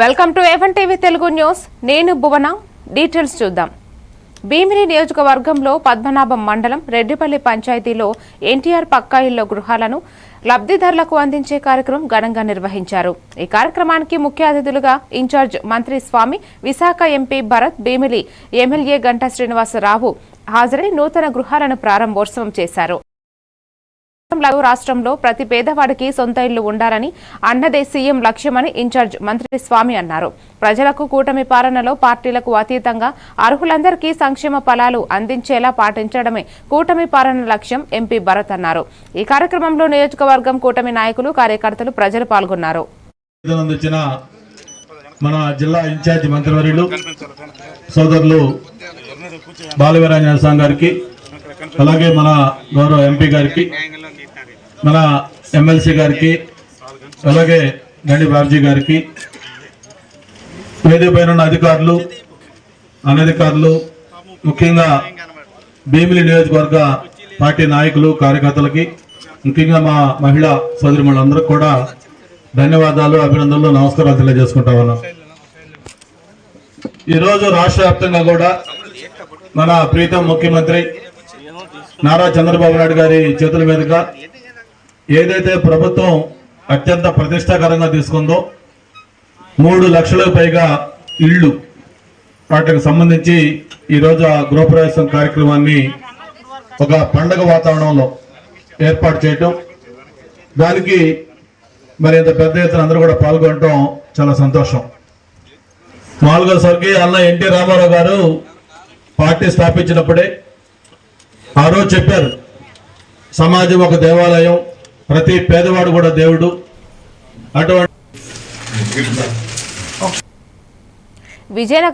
Welcome to A one TV Telugu news. నేను Bhuvana. Details చూద్దాం. భీమిలి నియోజకవర్గంలో పద్మనాభం మండలం రెడ్డిపల్లి పంచాయతీలో ఎన్టీఆర్ పక్కా ఇళ్ళ గృహాలను లబ్ధిదారులకు అందించే కార్యక్రమం ఘనంగా నిర్వహించారు. ఈ కార్యక్రమానికి ముఖ్య అతిథులుగా ఇన్ఛార్జ్ మంత్రి స్వామి విశాఖ ఎంపీ భరత్ భీమిలి ఎమ్మెల్యే గంటా శ్రీనివాసరావు హాజరై నూతన గృహాలను ప్రారంభోత్సవం చేశారు. రాష్ట్రంలో రాష్ట్రంలో ప్రతి పేదవాడికి సొంత ఇల్లు ఉండాలని అన్నదే సీఎం లక్ష్యమని ఇన్ఛార్జ్ మంత్రి స్వామి అన్నారు. ప్రజలకు కూటమి పాలనలో పార్టీలకు అతీతంగా అర్హులందరికీ సంక్షేమ ఫలాలు అందించేలా పాటించడమే కూటమి పాలన లక్ష్యం ఎంపీ భరత్ అన్నారు. ఈ కార్యక్రమంలో నియోజకవర్గం కూటమి నాయకులు కార్యకర్తలు ప్రజలు పాల్గొన్నారు. మన జిల్లా ఇన్ఛార్జి మంత్రివర్యులు సోదరులు బాలవీరాంజన స్వామి గారికి అలాగే మన గౌరవ ఎంపీ గారికి మన ఎమ్మెల్సీ గారికి అలాగే గండి బాబ్జీ గారికి వేదిక పైన ఉన్న అధికారులు అనధికారులు ముఖ్యంగా భీమిలి నియోజకవర్గ పార్టీ నాయకులు కార్యకర్తలకి ముఖ్యంగా మా మహిళా సోదరిమణులందరూ కూడా ధన్యవాదాలు అభినందనలు నమస్కారాలు తెలియజేసుకుంటా ఉన్నాం ఈరోజు రాష్ట్ర వ్యాప్తంగా కూడా మన ప్రీతం ముఖ్యమంత్రి నారా చంద్రబాబు నాయుడు గారి చేతుల మీదుగా ఏదైతే ప్రభుత్వం అత్యంత ప్రతిష్టాకరంగా తీసుకుందో మూడు లక్షలకు పైగా ఇళ్ళు వాటికి సంబంధించి ఈరోజు ఆ గృహప్రవేశం కార్యక్రమాన్ని ఒక పండగ వాతావరణంలో ఏర్పాటు చేయటం. దానికి మరి ఇంత పెద్ద ఎత్తున అందరూ కూడా పాల్గొనటం చాలా సంతోషం. మామూలుగా స్వర్గీయ అన్న ఎన్టీ రామారావు గారు పార్టీ స్థాపించినప్పుడే ఆ రోజు చెప్పారు సమాజం ఒక దేవాలయం ప్రతి పేదవాడు కూడా దేవుడు. అటువంటి విజయనగరం